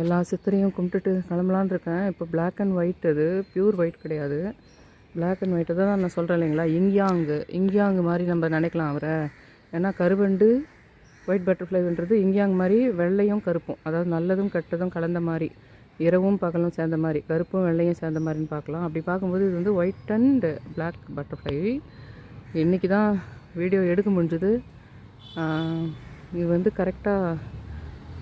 எல்லா சித்தரையும் கும்பிட்டுட்டு கிளம்பலான் இருக்கேன். இப்போ பிளாக் அண்ட் ஒயிட் அது பியூர் ஒயிட் கிடையாது. பிளாக் அண்ட் ஒயிட்டு தான் நான் சொல்கிறேன் இல்லைங்களா? இங்கியாங்கு இங்கியாங்கு மாதிரி நம்ம நினைக்கலாம் அவரை. ஏன்னா கருவண்டு ஒயிட் பட்டர்ஃப்ளைன்றது இங்கியாங் மாதிரி வெள்ளையும் கருப்பும். அதாவது நல்லதும் கெட்டதும் கலந்த மாதிரி. இரவும் பகலும் சேர்ந்த மாதிரி. கருப்பும் வெள்ளையும் சேர்ந்த மாதிரின்னு பார்க்கலாம். அப்படி பார்க்கும்போது இது வந்து ஒயிட் அண்ட் பிளாக் பட்டர்ஃப்ளை இன்றைக்கி தான் வீடியோ எடுக்க முடிஞ்சுது. இது வந்து கரெக்டாக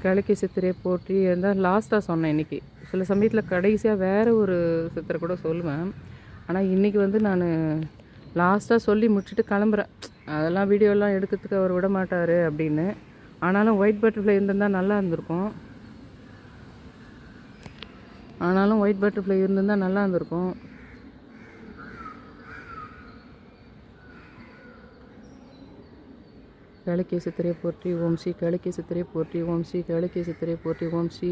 கிழக்கி சித்திரையை போற்றி தான் லாஸ்ட்டாக சொன்னேன் இன்றைக்கி சில சமயத்தில் கடைசியாக வேறு ஒரு சித்திரை கூட சொல்லுவேன். ஆனால் இன்றைக்கி வந்து நான் லாஸ்ட்டாக சொல்லி முடிச்சுட்டு கிளம்புறேன். அதெல்லாம் வீடியோலாம் எடுக்கிறதுக்கு அவர் விட மாட்டார் அப்படின்னு. ஆனாலும் ஒயிட் பட்டர்ஃப்ளை இருந்திருந்தால் நல்லா இருந்திருக்கும். ஆனாலும் ஒயிட் பட்டர்ஃப்ளை இருந்திருந்தால் நல்லா இருந்திருக்கும். கிழக்கே சித்திரை போற்றி ஓம் ஸ்ரீ கிழக்கே சித்திரை போற்றி ஓம் ஸ்ரீ கிழக்கே சித்திரை போற்றி ஓம் ஸ்ரீ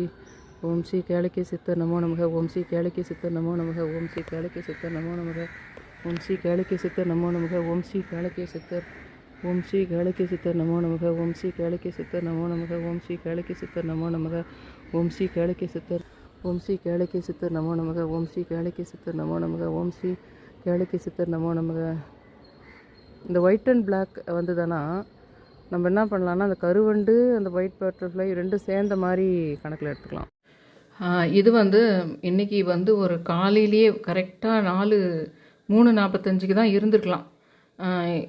ஓம் ஸ்ரீ கிழக்கே சித்தர் நமோ நமக ஓம் ஸ்ரீ கிழக்கே சித்தர் நமோ நமக ஓம் ஸ்ரீ கிழக்கே சித்தர் நமோ நமக ஓம் ஸ்ரீ கிழக்கே சித்தர் நமோ நமக ஓம் ஸ்ரீ கிழக்கே சித்தர் ஓம் ஸ்ரீ கிழக்கே சித்தர் நமோ நமக ஓம் ஸ்ரீ கிழக்கே சித்தர் நமோ நமக ஓம் ஸ்ரீ கிழக்கே சித்தர் நமோ நமக ஓம் ஸ்ரீ கிழக்கே சித்தர் ஓம் ஸ்ரீ கிழக்கே சித்தர் நமோ நமக ஓம் ஸ்ரீ கிழக்கே சித்தர் நமோ நமக ஓம் ஸ்ரீ கிழக்கே சித்தர் நமோ நமக இந்த ஒயிட் அண்ட் பிளாக் வந்ததுன்னா நம்ம என்ன பண்ணலாம்னா அந்த கருவண்டு அந்த ஒயிட் பட்டர்ஃப்ளை ரெண்டும் சேர்ந்த மாதிரி கணக்கில் எடுத்துக்கலாம். இது வந்து இன்றைக்கி வந்து ஒரு காலையிலேயே கரெக்டாக நாலு மூணு நாற்பத்தஞ்சுக்கு தான் இருந்திருக்கலாம்.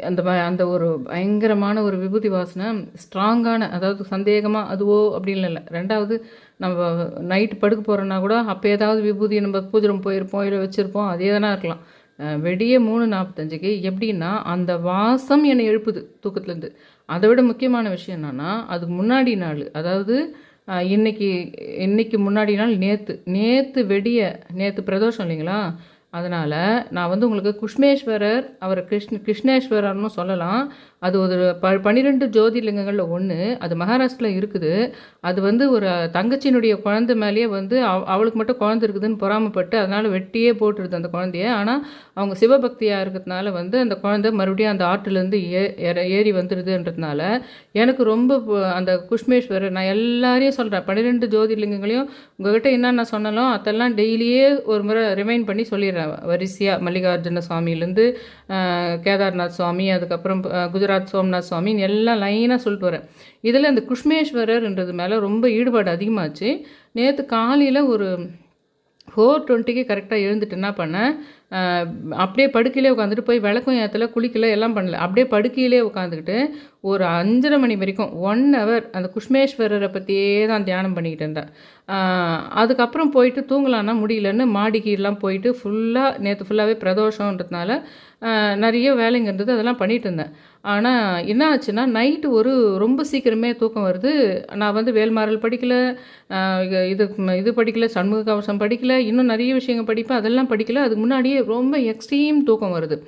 அந்த அந்த ஒரு பயங்கரமான ஒரு விபூதி வாசனை ஸ்ட்ராங்கான அதாவது சந்தேகமாக அதுவோ அப்படின்னு இல்லை. ரெண்டாவது நம்ம நைட்டு படுக்க போகிறோன்னா கூட அப்போ ஏதாவது விபூதி நம்ம பூஜை போயிருப்போம் இல்லை வச்சுருப்போம் அதே தானே இருக்கலாம். வெடிய மூணு நாற்பத்தஞ்சுக்கு எப்படின்னா அந்த வாசம் என்னை எழுப்புது தூக்கத்துலேருந்து. அதை விட முக்கியமான விஷயம் என்னென்னா அதுக்கு முன்னாடி நாள் அதாவது இன்னைக்கு இன்னைக்கு முன்னாடி நாள் நேற்று நேற்று வெடிய நேற்று பிரதோஷம் இல்லைங்களா? அதனால் நான் வந்து உங்களுக்கு குஷ்மேஸ்வரர் அவர் கிருஷ்ண கிருஷ்ணேஸ்வரர்னு சொல்லலாம். அது ஒரு ப பன்னிரெண்டு ஜோதிர்லிங்கங்களில் ஒன்று அது மகாராஷ்டிரில் இருக்குது. அது வந்து ஒரு தங்கச்சியினுடைய குழந்தை மேலேயே வந்து அவ அவளுக்கு மட்டும் குழந்தை இருக்குதுன்னு பொறாமைப்பட்டு அதனால் வெட்டியே போட்டுருது அந்த குழந்தைய. ஆனால் அவங்க சிவபக்தியாக இருக்கிறதுனால வந்து அந்த குழந்தை மறுபடியும் அந்த ஆற்றுலேருந்து ஏ ஏற- ஏறி வந்துடுதுன்றதுனால எனக்கு ரொம்ப அந்த குஷ்மேஸ்வரர் நான் எல்லாரையும் சொல்கிறேன் பன்னிரெண்டு ஜோதிர்லிங்கங்களையும் உங்ககிட்ட என்னென்ன சொன்னாலும் அதெல்லாம் டெய்லியே ஒரு முறை ரிமைண்ட் பண்ணி சொல்லிடுறேன். வரிசையாக மல்லிகார்ஜுன சுவாமியிலேருந்து கேதார்நாத் சுவாமி அதுக்கப்புறம் குஜராத் குஜராத் சோம்நாத் சுவாமின்னு எல்லாம் லைனாக சொல்லிட்டு வரேன். இதில் இந்த குஷ்மேஸ்வரர்ன்றது மேலே ரொம்ப ஈடுபாடு அதிகமாச்சு. நேற்று காலையில் ஒரு ஃபோர் டுவெண்ட்டிக்கு கரெக்டாக எழுந்துட்டு என்ன பண்ணேன்? அப்படியே படுக்கையிலே உட்காந்துட்டு போய் விளக்கும் ஏற்றல குளிக்கல எல்லாம் பண்ணல. அப்படியே படுக்கையிலே உட்காந்துக்கிட்டு ஒரு அஞ்சரை மணி வரைக்கும் ஒன் ஹவர் அந்த குஷ்மேஸ்வரரை பற்றியே தான் தியானம் பண்ணிக்கிட்டு இருந்தேன். அதுக்கப்புறம் போயிட்டு தூங்கலான்னா முடியலன்னு மாடிக்கெல்லாம் போயிட்டு ஃபுல்லாக நேற்று ஃபுல்லாகவே பிரதோஷன்றதுனால நிறைய வேலைங்க இருந்தது அதெல்லாம் பண்ணிட்டு இருந்தேன் ஆனால் என்ன ஆச்சுன்னா நைட்டு ஒரு ரொம்ப சீக்கிரமே தூக்கம் வருது. நான் வந்து வேல்மாறல் படிக்கலை இது- இது படிக்கலை சண்முக கவசம் படிக்கலை இன்னும் நிறைய விஷயங்கள் படிப்பேன் அதெல்லாம் படிக்கலை. அதுக்கு முன்னாடியே ரொம்ப எக்ஸ்ட்ரீம் தூக்கம் வருது.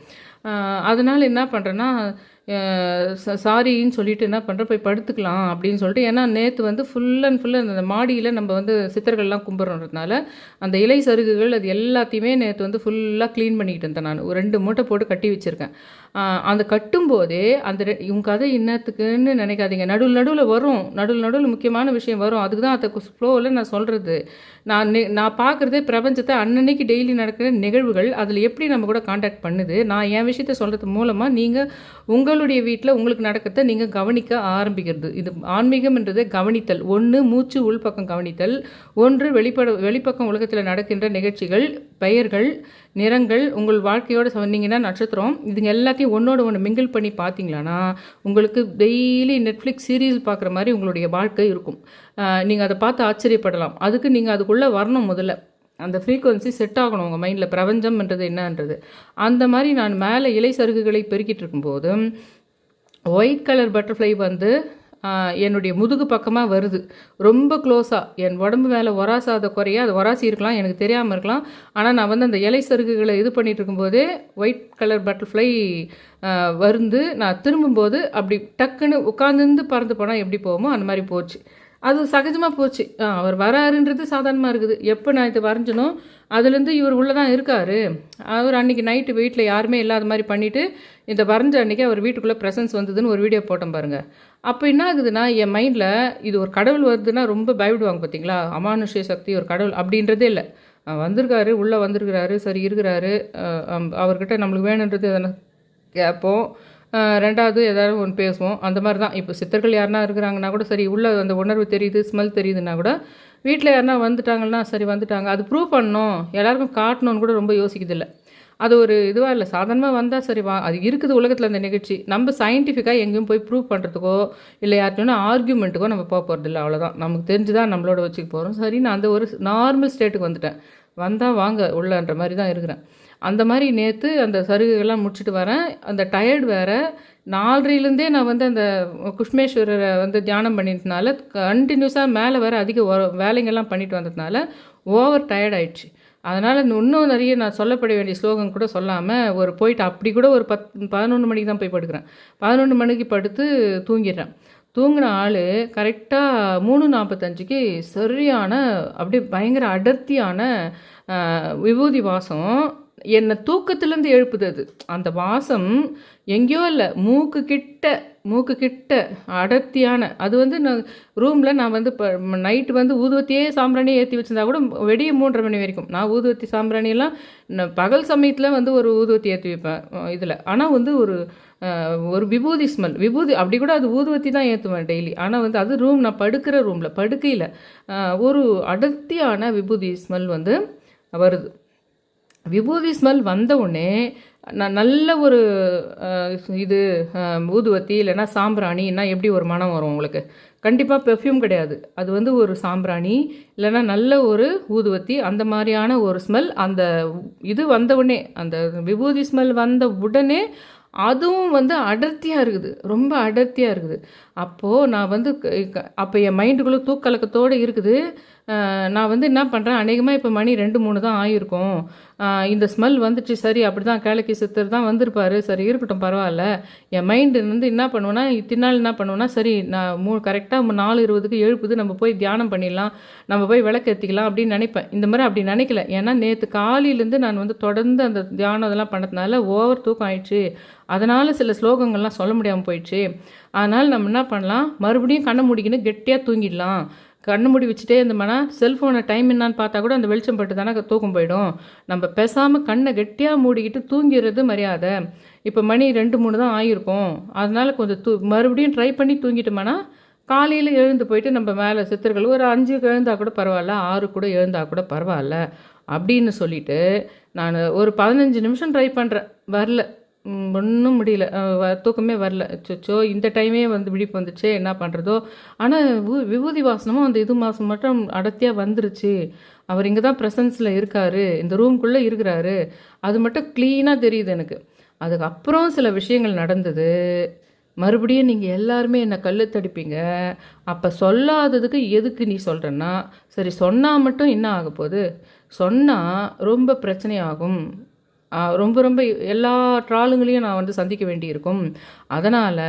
அதனால் என்ன பண்ணுறேன்னா சாரின்னு சொல்லிட்டு என்ன பண்ணுற போய் படுத்துக்கலாம் அப்படின்னு சொல்லிட்டு. ஏன்னா நேற்று வந்து ஃபுல் அண்ட் ஃபுல் அந்த மாடியில் நம்ம வந்து சித்தர்கள்லாம் கும்பிட்றதுனால அந்த இலை சருகுகள் அது எல்லாத்தையுமே நேற்று வந்து ஃபுல்லாக க்ளீன் பண்ணிக்கிட்டு இருந்தேன் நான். ஒரு ரெண்டு மூட்டை போட்டு கட்டி வச்சுருக்கேன். அந்த கட்டும்போதே அந்த இவங்க கதை இன்னத்துக்குன்னு நினைக்காதீங்க. நடுவில் நடுவில் வரும். நடுவில் நடுவில் முக்கியமான விஷயம் வரும். அதுக்கு தான் அந்த ஃப்ளோவில் நான் சொல்கிறது நான் நெ- நான் பார்க்குறதே பிரபஞ்சத்தை அன்னன்னைக்கு டெய்லி நடக்கிற நிகழ்வுகள். அதில் எப்படி நம்ம கூட காண்டாக்ட் பண்ணுது? நான் என் விஷயத்த சொல்கிறது மூலமாக நீங்கள் உங்களுடைய வீட்டில் உங்களுக்கு நடக்கிறத நீங்கள் கவனிக்க ஆரம்பிக்கிறது. இது ஆன்மீகம்ன்றது கவனித்தல். ஒன்று மூச்சு உள்பக்கம் கவனித்தல். ஒன்று வெளிப்பட வெளிப்பக்கம் உலகத்தில் நடக்கின்ற நிகழ்ச்சிகள். பெயர்கள் நிறங்கள் உங்கள் வாழ்க்கையோடு சொன்னீங்கன்னா நட்சத்திரம் இதுங்க எல்லாத்தையும் ஒன்றோட ஒன்று மிங்கிள் பண்ணி பார்த்தீங்களான்னா உங்களுக்கு டெய்லி நெட்ஃப்ளிக்ஸ் சீரியல் பார்க்குற மாதிரி உங்களுடைய வாழ்க்கை இருக்கும். நீங்கள் அதை பார்த்து ஆச்சரியப்படலாம். அதுக்கு நீங்கள் அதுக்குள்ளே வரணும் முதல்ல. அந்த ஃப்ரீக்குவன்சி செட் ஆகணும் உங்கள் மைண்டில் பிரபஞ்சம்ன்றது என்னன்றது. அந்த மாதிரி நான் மேலே இலை சருகுகளை பெருக்கிட்டு இருக்கும்போது ஒயிட் கலர் பட்டர்ஃப்ளை வந்து என்னுடைய முதுகு பக்கமாக வருது. ரொம்ப க்ளோஸாக என் உடம்பு மேலே ஒராசாத குறைய அது ஒராசி இருக்கலாம் எனக்கு தெரியாமல் இருக்கலாம். ஆனால் நான் வந்து அந்த இலை சருகுகளை இது பண்ணிகிட்டு இருக்கும்போதே ஒயிட் கலர் பட்டர்ஃப்ளை வருந்து நான் திரும்பும்போது அப்படி டக்குன்னு உட்காந்துருந்து பறந்து போனால் எப்படி போகுமோ அந்த மாதிரி போச்சு. அது சகஜமாக போச்சு. அவர் வராருன்றது சாதாரணமாக இருக்குது. எப்போ நான் இதை வரைஞ்சனோ அதுலேருந்து இவர் உள்ளே தான் இருக்கார். அவர் அன்றைக்கி நைட்டு வீட்டில் யாருமே இல்லாத மாதிரி பண்ணிவிட்டு இந்த வரைஞ்ச அன்றைக்கி அவர் வீட்டுக்குள்ளே ப்ரெசன்ஸ் வந்ததுன்னு ஒரு வீடியோ போட்டோம் பாருங்கள் அப்போ என்ன ஆகுதுன்னா என் மைண்டில் இது ஒரு கடவுள் வருதுன்னா ரொம்ப பயப்படுவாங்க பார்த்தீங்களா? அமானுஷ்ய சக்தி ஒரு கடவுள் அப்படின்றதே இல்லை. வந்திருக்காரு உள்ளே வந்திருக்கிறாரு சரி இருக்கிறாரு. அம்- அவர்கிட்ட நம்மளுக்கு வேணுன்றது எதனா கேட்போம். ரெண்டாவது ஏதாவது ஒன்று பேசுவோம். அந்த மாதிரி தான் இப்போ சித்தர்கள் யாருனா இருக்கிறாங்கன்னா கூட சரி உள்ள அந்த உணர்வு தெரியுது ஸ்மெல் தெரியுதுன்னா கூட வீட்டில் யாருனா வந்துட்டாங்கன்னா சரி வந்துட்டாங்க. அது ப்ரூவ் பண்ணணும். எல்லாருக்கும் காட்டணும்னு கூட ரொம்ப யோசிக்கிறதில்ல. அது ஒரு இதுவாக இல்லை. சாதாரணமாக வந்தால் சரி வா அது இருக்குது உலகத்தில் அந்த நிகழ்ச்சி. நம்ம சயின்டிஃபிக்காக எங்கேயும் போய் ப்ரூவ் பண்ணுறதுக்கோ இல்லை யார்கிட்டனா ஆர்கியூமெண்ட்டுக்கோ நம்ம போக போகிறதில்ல அவ்வளோதான் நமக்கு தெரிஞ்சு தான் நம்மளோட வச்சுக்க போகிறோம் சரி நான் அந்த ஒரு நார்மல் ஸ்டேட்டுக்கு வந்துட்டேன். வந்தால் வாங்க உள்ளன்ற மாதிரி தான் இருக்கிறேன். அந்த மாதிரி நேற்று அந்த சருகுகள்லாம் முடிச்சுட்டு வரேன். அந்த டயர்டு வேறு. நாலரையிலேருந்தே நான் வந்து அந்த குஷ்மேஸ்வரரை வந்து தியானம் பண்ணிட்டனால கண்டினியூஸாக மேலே வேறு அதிக வேலைங்கள்லாம் வேலைங்கெல்லாம் பண்ணிட்டு வந்ததுனால ஓவர் டயர்ட் ஆயிடுச்சு. அதனால் இன்னும் நிறைய நான் சொல்லப்பட வேண்டிய ஸ்லோகம் கூட சொல்லாமல் ஒரு போயிட்டு அப்படி கூட ஒரு பத் பதினொன்று மணிக்கு தான் போய் படுக்கிறேன். பதினொன்று மணிக்கு படுத்து தூங்கிடுறேன். தூங்கின ஆள் கரெக்டாக மூணு நாற்பத்தஞ்சுக்கு சரியான அப்படியே பயங்கர அடர்த்தியான விபூதி வாசம் என்னை தூக்கத்துலேருந்து எழுப்புது அது. அந்த வாசம் எங்கேயோ இல்லை மூக்கு கிட்ட மூக்கு கிட்ட அடர்த்தியான அது வந்து நான் ரூமில் நான் வந்து இப்போ நைட்டு வந்து ஊதுவத்தியே சாம்பிராணியை ஏற்றி வச்சிருந்தா கூட வெடிய மூன்றரை மணி வரைக்கும். நான் ஊதுவத்தி சாம்பிராணியெல்லாம் நான் பகல் சமயத்தில் வந்து ஒரு ஊதுவத்தி ஏற்றி வைப்பேன் இதில். ஆனால் வந்து ஒரு ஒரு விபூதி ஸ்மெல் விபூதி அப்படி கூட அது ஊதுவத்தி தான் ஏற்றுவேன் டெய்லி ஆனால் வந்து அது ரூம் நான் படுக்கிற ரூமில் படுக்கையில் ஒரு அடர்த்தியான விபூதி ஸ்மெல் வந்து வருது. விபூதி ஸ்மெல் வந்த உடனே நான் நல்ல ஒரு இது ஊதுவத்தி இல்லைன்னா சாம்பிராணின்னா எப்படி ஒரு மனம் வரும் உங்களுக்கு? கண்டிப்பாக பெர்ஃப்யூம் கிடையாது. அது வந்து ஒரு சாம்பிராணி இல்லைன்னா நல்ல ஒரு ஊதுவத்தி அந்த மாதிரியான ஒரு ஸ்மெல் அந்த இது வந்த உடனே அந்த விபூதி ஸ்மெல் வந்த உடனே அதுவும் வந்து அடர்த்தியாக இருக்குது. ரொம்ப அடர்த்தியாக இருக்குது. அப்போது நான் வந்து அப்போ என் மைண்டுக்குள்ளே தூக்கலக்கத்தோடு இருக்குது. நான் வந்து என்ன பண்ணுறேன் அநேகமாக இப்போ மணி ரெண்டு மூணு தான் ஆகிருக்கும் இந்த ஸ்மெல் வந்துச்சு. சரி அப்படி தான் கேளுக்கி சித்தர் தான் வந்திருப்பாரு. சரி இருக்கட்டும் பரவாயில்ல. என் மைண்டு வந்து என்ன பண்ணுவேன்னா இத்தினால் என்ன பண்ணுவேன்னா சரி நான் மூணு கரெக்டாக நாலு இருபதுக்கு எழுப்புது. நம்ம போய் தியானம் பண்ணிடலாம். நம்ம போய் விளக்கு ஏற்றிக்கலாம் அப்படின்னு நினைப்பேன். இந்த மாதிரி அப்படி நினைக்கல. ஏன்னா நேற்று காலையிலேருந்து நான் வந்து தொடர்ந்து அந்த தியானம் அதெல்லாம் பண்ணதுனால ஓவர் தூக்கம் ஆயிடுச்சு. அதனால் சில ஸ்லோகங்கள்லாம் சொல்ல முடியாமல் போயிடுச்சு. அதனால் நம்ம என்ன பண்ணலாம்? மறுபடியும் கண்ணை முடிக்கணும் கெட்டியாக தூங்கிடலாம். கண்ணு மூடி வச்சுட்டே இருந்தோம்னா செல்ஃபோனை டைம் என்னான்னு பார்த்தா கூட அந்த வெளிச்சம் பட்டு தானே தூக்கம் போயிடும். நம்ம பேசாமல் கண்ணை கெட்டியாக மூடிக்கிட்டு தூங்கிடுறது மரியாதை. இப்போ மணி ரெண்டு மூணு தான் ஆகியிருக்கும் அதனால் கொஞ்சம் தூ மறுபடியும் ட்ரை பண்ணி தூங்கிட்டோம்னா காலையில் எழுந்து போயிட்டு நம்ம மேலே சித்தர்கள் ஒரு அஞ்சு எழுந்தா கூட பரவாயில்ல ஆறு கூட எழுந்தால் கூட பரவாயில்ல. அப்படின்னு சொல்லிட்டு நான் ஒரு பதினஞ்சு நிமிஷம் ட்ரை பண்ணுறேன் வரல. ஒன்றும் முடியல. வ- தூக்கமே வரல. சொச்சோ இந்த டைமே வந்து விழிப்பு வந்துச்சே. என்ன பண்ணுறதோ ஆனால் விபூதி வாசனமும் அந்த இது மாதம் மட்டும் அடர்த்தியாக வந்துருச்சு. அவர் இங்கே தான் ப்ரெசன்ஸில் இருக்காரு. இந்த ரூம்குள்ளே இருக்கிறாரு. அது மட்டும் க்ளீனாக தெரியுது எனக்கு. அதுக்கப்புறம் சில விஷயங்கள் நடந்தது. மறுபடியும் நீங்கள் எல்லாருமே என்னை கல் தடிப்பீங்க? அப்போ சொல்லாததுக்கு எதுக்கு நீ சொல்கிறேன்னா சரி சொன்னால் மட்டும் என்ன ஆக போகுது? சொன்னால் ரொம்ப பிரச்சனையாகும். ரொம்ப ரொம்ப எல்லா ட்ராலுங்களையும் நான் வந்து சந்திக்க வேண்டியிருக்கும். அதனால்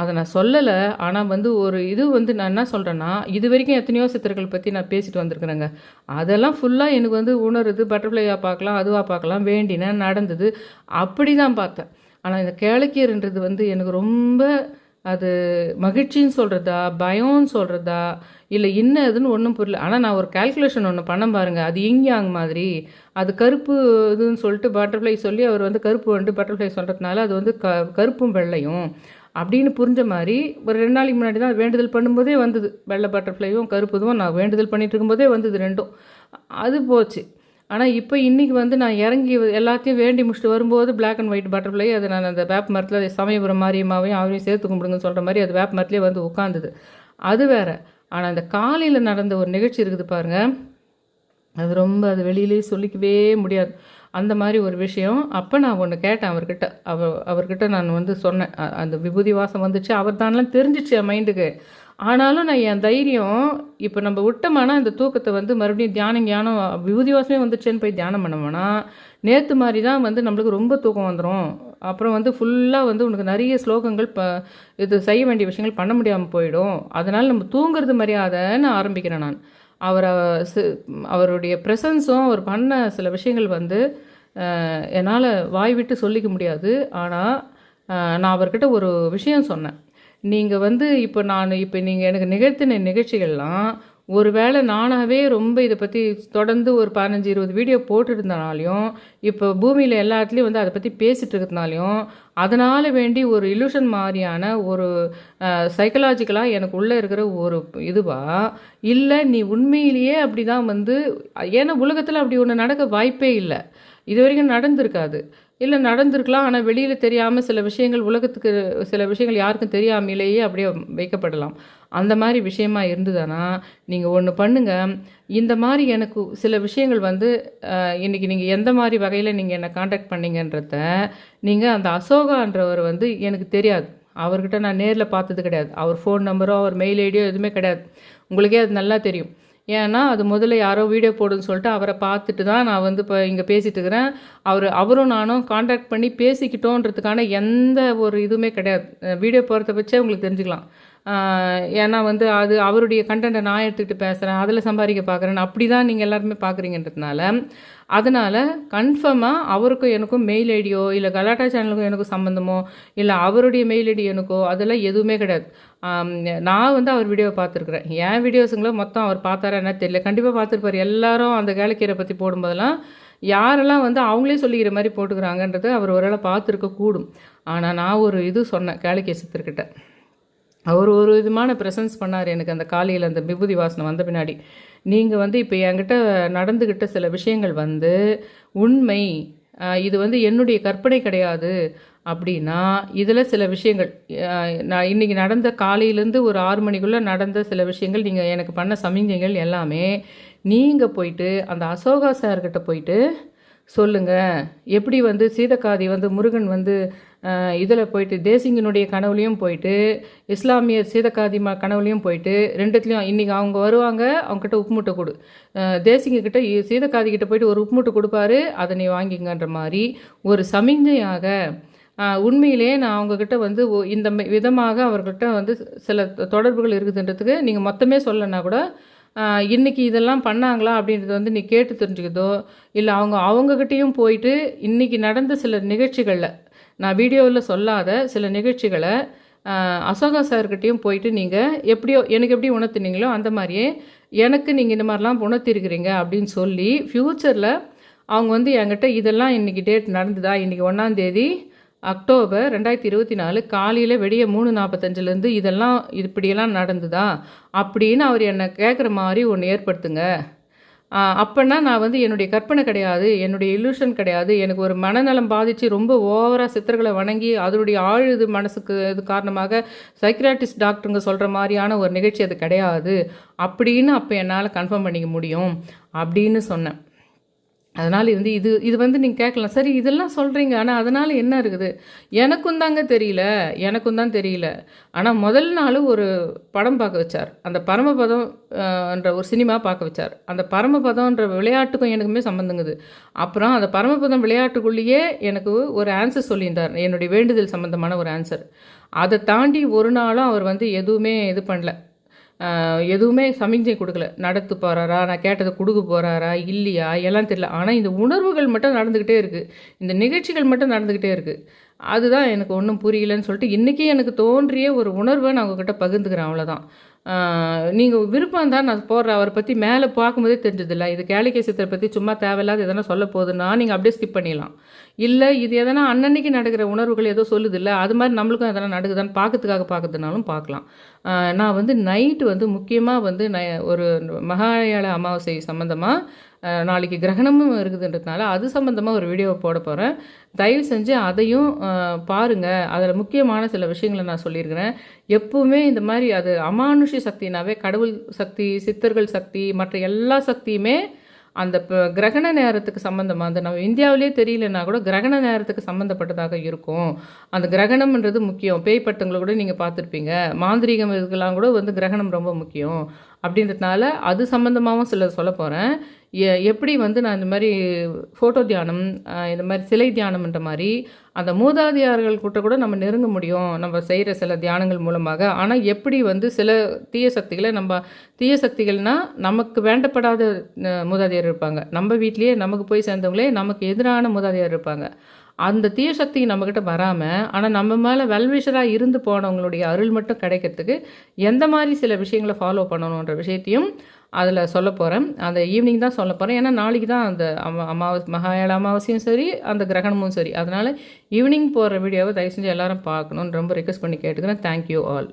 அதை நான் சொல்லலை. ஆனால் வந்து ஒரு இது வந்து நான் என்ன சொல்கிறேன்னா இது வரைக்கும் எத்தனையோ சித்தர்கள் பற்றி நான் பேசிட்டு வந்திருக்கிறேங்க. அதெல்லாம் ஃபுல்லாக எனக்கு வந்து உணருது பட்டர்ஃப்ளையாக பார்க்கலாம் அதுவாக பார்க்கலாம் வேண்டின நடந்தது அப்படி தான் பார்த்தேன். ஆனால் இந்த கேளக்கியர்ன்றது வந்து எனக்கு ரொம்ப அது மகிழ்ச்சின்னு சொல்கிறதா பயம்னு சொல்கிறதா இல்லை என்ன இதுன்னு ஒன்றும் புரியல. ஆனால் நான் ஒரு கால்குலேஷன் ஒன்று பண்ண பாருங்கள் அது இங் மாதிரி. அது கருப்பு இதுன்னு சொல்லிட்டு பட்டர்ஃப்ளை சொல்லி அவர் வந்து கருப்பு வந்து பட்டர்ஃப்ளை சொல்கிறதுனால அது வந்து க கருப்பும் வெள்ளையும். அப்படின்னு புரிஞ்ச மாதிரி ஒரு ரெண்டு நாளைக்கு முன்னாடி தான் வேண்டுதல் பண்ணும்போதே வந்தது. வெள்ளை பட்டர்ஃப்ளையும் கருப்புதும் நான் வேண்டுதல் பண்ணிட்டு இருக்கும்போதே வந்தது ரெண்டும். அது போச்சு. ஆனால் இப்போ இன்றைக்கி வந்து நான் இறங்கி எல்லாத்தையும் வேண்டி முடிச்சுட்டு வரும்போது பிளாக் அண்ட் ஒயிட் பட்டர்ஃப்ளை அது நான் அந்த வேப் மரத்தில் சமயபுரம் மாரியம்மாவையும் அவரையும் சேர்த்து கும்பிடுங்கன்னு சொல்கிற மாதிரி அது வேப்ப மரத்துலேயே வந்து உட்காந்துது அது வேற. ஆனால் அந்த காலையில் நடந்த ஒரு நிகழ்ச்சி இருக்குது பாருங்கள் அது ரொம்ப அது வெளியிலே சொல்லிக்கவே முடியாது. அந்த மாதிரி ஒரு விஷயம். அப்போ நான் ஒன்று கேட்டேன் அவர்கிட்ட. அவ அவர்கிட்ட நான் வந்து சொன்னேன். அந்த விபூதி வாசம் வந்துச்சு. அவர் தானெலாம் தெரிஞ்சிச்சு என் மைண்டுக்கு ஆனாலும் நான் என் தைரியம் இப்போ நம்ம விட்டோம்னா இந்த தூக்கத்தை வந்து மறுபடியும் தியானம் தியானம் விபூதி வாசமே வந்துச்சேன்னு போய் தியானம் பண்ணோம்னா நேற்று மாதிரி தான் வந்து நம்மளுக்கு ரொம்ப தூக்கம் வந்துடும் அப்புறம் வந்து ஃபுல்லாக வந்து உனக்கு நிறைய ஸ்லோகங்கள் ப இது செய்ய வேண்டிய விஷயங்கள் பண்ண முடியாமல் போயிடும். அதனால் நம்ம தூங்குறது மரியாதைன்னு ஆரம்பிக்கிறேன் நான். அவரை அவருடைய ப்ரெசன்ஸும் அவர் பண்ண சில விஷயங்கள் வந்து என்னால் வாய் விட்டு சொல்லிக்க முடியாது. ஆனால் நான் அவர்கிட்ட ஒரு விஷயம் சொன்னேன். நீங்கள் வந்து இப்போ நான் இப்போ நீங்கள் எனக்கு நிகழ்த்தின நிகழ்ச்சிகள்லாம் ஒருவேளை நானாகவே ரொம்ப இதை பற்றி தொடர்ந்து ஒரு பதினஞ்சு இருபது வீடியோ போட்டுருந்தனாலையும் இப்போ பூமியில் எல்லா இடத்துலையும் வந்து அதை பற்றி பேசிட்டு இருக்கிறதுனாலையும் அதனால் வேண்டி ஒரு இல்யூஷன் மாதிரியான ஒரு சைக்கலாஜிக்கலாக எனக்கு உள்ளே இருக்கிற ஒரு இதுவா இல்லை நீ உண்மையிலேயே அப்படி தான் வந்து ஏன்னா உலகத்தில் அப்படி ஒன்று நடக்க வாய்ப்பே இல்லை. இது வரைக்கும் நடந்திருக்காது. இல்லை நடந்திருக்கலாம். ஆனால் வெளியில் தெரியாமல் சில விஷயங்கள் உலகத்துக்கு சில விஷயங்கள் யாருக்கும் தெரியாமலேயே அப்படியே வைக்கப்படலாம். அந்த மாதிரி விஷயமா இருந்ததுன்னா நீங்கள் ஒன்று பண்ணுங்கள் இந்த மாதிரி எனக்கு சில விஷயங்கள் வந்து இன்றைக்கி நீங்கள் எந்த மாதிரி வகையில் நீங்கள் என்னை காண்டாக்ட் பண்ணீங்கன்றத நீங்கள் அந்த அசோகான்றவர் வந்து எனக்கு தெரியாது. அவர்கிட்ட நான் நேரில் பார்த்தது கிடையாது. அவர் ஃபோன் நம்பரோ அவர் மெயில் ஐடியோ எதுவுமே கிடையாது. உங்களுக்கே அது நல்லா தெரியும். ஏன்னா அது முதல்ல யாரோ வீடியோ போடுன்னு சொல்லிட்டு அவரை பார்த்துட்டு தான் நான் வந்து இப்போ இங்கே பேசிகிட்டு இருக்கிறேன். அவர் அவரும் நானும் காண்டாக்ட் பண்ணி பேசிக்கிட்டோன்றதுக்கான எந்த ஒரு இதுவுமே கிடையாது. வீடியோ போகிறத வச்சே உங்களுக்கு தெரிஞ்சுக்கலாம். ஏன்னா வந்து அது அவருடைய கண்டென்ட்டை நான் எடுத்துக்கிட்டு பேசுகிறேன் அதில் சம்பாதிக்க பார்க்குறேன் அப்படி தான் நீங்கள் எல்லாருமே பார்க்குறீங்கன்றதுனால அதனால் கன்ஃபார்மாக அவருக்கும் எனக்கும் மெயில் ஐடியோ இல்லை கலாட்டா சேனலுக்கும் எனக்கும் சம்மந்தமோ இல்லை அவருடைய மெயில் ஐடி எனக்கோ அதெல்லாம் எதுவுமே கிடையாது. நான் வந்து அவர் வீடியோவை பார்த்துருக்குறேன். என் வீடியோஸுங்களோ மொத்தம் அவர் பார்த்தாரா என்ன தெரியல. கண்டிப்பாக பார்த்துருப்பார். எல்லாரும் அந்த கேலக்கீரை பற்றி போடும்போதெல்லாம் யாரெல்லாம் வந்து அவங்களே சொல்லிக்கிற மாதிரி போட்டுக்கிறாங்கன்றது அவர் ஒருவேளை பார்த்துருக்க கூடும் ஆனால் நான் ஒரு இது சொன்னேன் கேளிக்கை சித்திருக்கிட்ட அவர் ஒரு விதமான ப்ரெசன்ஸ் பண்ணார் எனக்கு அந்த காலையில் அந்த விபூதி வாசனை வந்த பின்னாடி. நீங்கள் வந்து இப்போ என்கிட்ட நடந்துக்கிட்ட சில விஷயங்கள் வந்து உண்மை இது வந்து என்னுடைய கற்பனை கிடையாது அப்படின்னா இதில் சில விஷயங்கள் நான் இன்றைக்கி நடந்த காலையிலேருந்து ஒரு ஆறு மணிக்குள்ளே நடந்த சில விஷயங்கள் நீங்கள் எனக்கு பண்ண சமிஞ்சைகள் எல்லாமே நீங்கள் போயிட்டு அந்த அசோகா சார்கிட்ட போயிட்டு சொல்லுங்கள் எப்படி வந்து சீதக்காதி வந்து முருகன் வந்து இதில் போயிட்டு தேசிங்கனுடைய கனவுலையும் போயிட்டு இஸ்லாமியர் சீதக்காதி மா கனவுலையும் போயிட்டு ரெண்டுத்துலேயும் இன்றைக்கி அவங்க வருவாங்க அவங்ககிட்ட உப்பு மூட்டை கொடு தேசிங்கக்கிட்ட சீதக்காதி கிட்ட போயிட்டு ஒரு உப்பு மூட்டை கொடுப்பாரு அதை நீ வாங்கிங்கன்ற மாதிரி ஒரு சமிஞ்சையாக உண்மையிலே உண்மையிலேயே நான் அவங்கக்கிட்ட வந்து இந்த விதமாக அவர்கிட்ட வந்து சில தொடர்புகள் இருக்குதுன்றதுக்கு நீங்கள் மொத்தமே சொல்லலைன்னா கூட இன்றைக்கி இதெல்லாம் பண்ணாங்களா அப்படின்றத வந்து நீ கேட்டு தெரிஞ்சுக்கிதோ இல்லை அவங்க அவங்கக்கிட்டேயும் போயிட்டு இன்றைக்கி நடந்த சில நிகழ்ச்சிகளில் நான் வீடியோவில் சொல்லாத சில நிகழ்ச்சிகளை அசோகா சார்கிட்டையும் போயிட்டு நீங்கள் எப்படியோ எனக்கு எப்படி உணர்த்துனீங்களோ அந்த மாதிரியே எனக்கு நீங்கள் இந்த மாதிரிலாம் உணர்த்திருக்கிறீங்க அப்படின்னு சொல்லி ஃப்யூச்சரில் அவங்க வந்து என்கிட்ட இதெல்லாம் இன்றைக்கி டேட் நடந்ததா இன்றைக்கி ஒன்றாந்தேதி அக்டோபர் ரெண்டாயிரத்தி இருபத்தி நாலு காலையில் வெடிய மூணு நாற்பத்தஞ்சிலேருந்து இதெல்லாம் இப்படியெல்லாம் நடந்ததா? அப்படின்னு அவர் என்னை கேட்குற மாதிரி ஒன்று ஏற்படுத்துங்க. அப்போனா நான் வந்து என்னுடைய கற்பனை கிடையாது என்னுடைய illusion கிடையாது. எனக்கு ஒரு மனநலம் பாதித்து ரொம்ப ஓவராக சித்தர்களை வணங்கி அதனுடைய ஆழுது மனசுக்கு இது காரணமாக சைக்ராட்டிஸ்ட் டாக்டருங்க சொல்கிற மாதிரியான ஒரு நிகழ்ச்சி அது கிடையாது. அப்படின்னு அப்போ என்னால் கன்ஃபார்ம் பண்ணிக்க முடியும் அப்படின்னு சொன்னேன். அதனால் வந்து இது இது வந்து நீங்கள் கேட்கலாம். சரி இதெல்லாம் சொல்கிறீங்க ஆனால் அதனால் என்ன இருக்குது? எனக்கும் தாங்க தெரியல. எனக்கும் தான் தெரியல. ஆனால் முதல் நாள் ஒரு படம் பார்க்க வச்சார். அந்த பரமபதம் என்ற ஒரு சினிமா பார்க்க வச்சார். அந்த பரமபதம்ன்ற விளையாட்டுக்கும் எனக்குமே சம்மந்தங்குது அப்புறம் அந்த பரமபதம் விளையாட்டுக்குள்ளேயே எனக்கு ஒரு ஆன்சர் சொல்லியிருந்தார். என்னுடைய வேண்டுதல் சம்மந்தமான ஒரு ஆன்சர் அதை தாண்டி ஒரு நாளும் அவர் வந்து எதுவுமே இது பண்ணல. எதுவுமே சமிஞ்சை கொடுக்கல. நடத்து போகிறாரா நான் கேட்டதை கொடுக்க போகிறாரா இல்லையா? எல்லாம் தெரியல. ஆனால் இந்த உணர்வுகள் மட்டும் நடந்துக்கிட்டே இருக்குது இந்த நிகழ்ச்சிகள் மட்டும் நடந்துக்கிட்டே இருக்குது அதுதான் எனக்கு ஒன்றும் புரியலன்னு சொல்லிட்டு இன்றைக்கி எனக்கு தோன்றிய ஒரு உணர்வை நான் உங்ககிட்ட பகிர்ந்துக்கிறேன். அவ்வளோதான் நீங்கள் விருப்பம் தான் நான் போடுறேன். அவரை பற்றி மேலே பார்க்கும்போதே தெரிஞ்சதில்ல. இது கேளிக்கை சித்திரை பற்றி சும்மா தேவையில்லாத எதனா சொல்ல போகுதுன்னா நீங்கள் அப்படியே ஸ்கிப் பண்ணிடலாம். இல்லை இது எதனா அன்னன்னைக்கு நடக்கிற உணர்வுகள் ஏதோ இல்லை அது மாதிரி நம்மளுக்கும் எதனா நடக்குதான்னு பார்க்கறதுக்காக பார்க்கறதுனாலும் பார்க்கலாம். நான் வந்து நைட்டு வந்து முக்கியமாக வந்து ந ஒரு மகாயாள அமாவாசை சம்மந்தமாக நாளைக்கு கிரகணமும் இருக்குதுன்றதுனால அது சம்மந்தமாக ஒரு வீடியோ போட போகிறேன் தயவு செஞ்சு அதையும் பாருங்கள் அதில் முக்கியமான சில விஷயங்களை நான் சொல்லியிருக்கிறேன். எப்பவுமே இந்த மாதிரி அது அமானுஷி சக்தினாவே கடவுள் சக்தி சித்தர்கள் சக்தி மற்ற எல்லா சக்தியுமே அந்த கிரகண நேரத்துக்கு சம்மந்தமாக அந்த நம்ம இந்தியாவிலே தெரியலனா கூட கிரகண நேரத்துக்கு சம்மந்தப்பட்டதாக இருக்கும். அந்த கிரகணம்ன்றது முக்கியம். பேய் பட்டங்களை கூட நீங்கள் பார்த்துருப்பீங்க. மாந்திரீகம் இதுக்கெல்லாம் கூட வந்து கிரகணம் ரொம்ப முக்கியம். அப்படின்றதுனால அது சம்மந்தமாகவும் சில சொல்ல போகிறேன் எப்படி வந்து நான் இந்த மாதிரி ஃபோட்டோ தியானம் இந்த மாதிரி சிலை தியானம்ன்ற மாதிரி அந்த மூதாதையார்கள் கூட்ட கூட நம்ம நெருங்க முடியும். நம்ம செய்கிற சில தியானங்கள் மூலமாக. ஆனால் எப்படி வந்து சில தீய சக்திகளை நம்ம தீய சக்திகள்னால் நமக்கு வேண்டப்படாத மூதாதியார் மூதாதையர் இருப்பாங்க. நம்ம வீட்லேயே நமக்கு போய் சேர்ந்தவங்களே நமக்கு எதிரான மூதாதையர் இருப்பாங்க. அந்த தீய சக்தி நம்மக்கிட்ட வராமல் ஆனால் நம்ம மேலே வெல்விஷராக இருந்து போனவங்களுடைய அருள் மட்டும் கிடைக்கிறதுக்கு எந்த மாதிரி சில விஷயங்களை ஃபாலோ பண்ணணுன்ற விஷயத்தையும் அதில் சொல்ல போகிறேன் அந்த ஈவினிங் தான் சொல்ல போகிறேன் ஏன்னா நாளைக்கு தான் அந்த அம்மா அமாவாசை மகாயாள அமாவாசையும் சரி அந்த கிரகணமும் சரி. அதனால் ஈவினிங் போகிற வீடியோவை தயவு செஞ்சு எல்லோரும் பார்க்கணுன்னு ரொம்ப ரிக்வஸ்ட் பண்ணி கேட்டுக்கிறேன். Thank you all